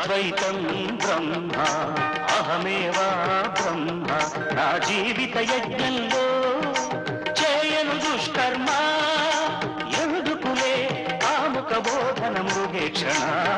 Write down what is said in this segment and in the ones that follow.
అద్వైతం బ్రహ్మ అహమేవా బ్రహ్మ నా జీవిత యజ్ఞంలో చేయను దుష్కర్మ ఎందుకులే కాముక బోధన మృగేక్షణ ఇంతలు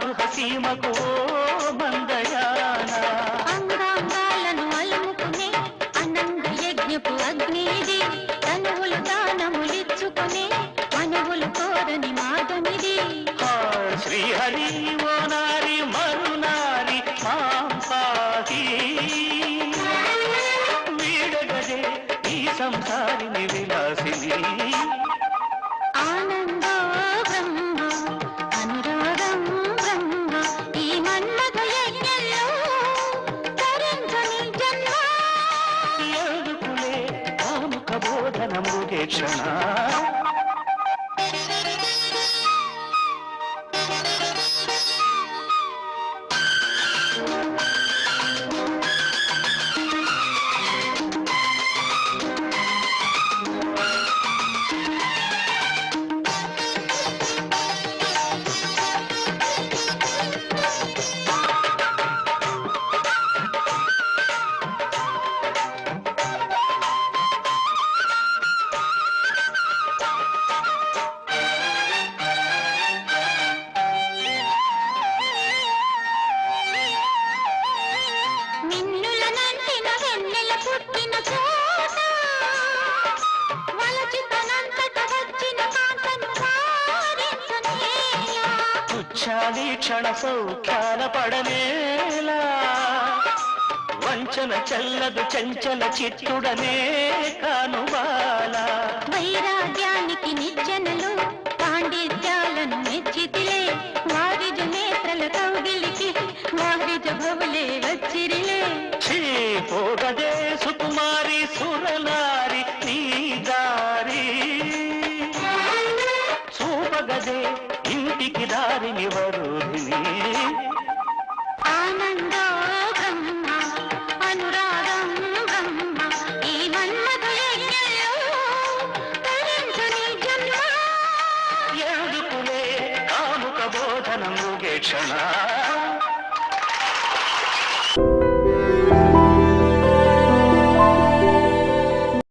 చూపవి ಶಿಕ್ಷಣ తుచ్చాలి క్షణ సౌఖ్యాల పడనేలా. వంచన చల్లదు చంచల చిత్తుడనే కానుబాల. వైరాగ్యానికి నిచ్చెనలు పాండిత్యాలను మెచ్చితిలే. వారిజ నేత్రల కౌగిలికి వారిజ భవులే వచ్చిరిలే. పోగదే సుకుమారి సురనారి ఇంటికి దారిని వరుధిని ఆనందో బ్రహ్మ అనురాగం బ్రహ్మ ఈ మన్మథ జన్మ కాముక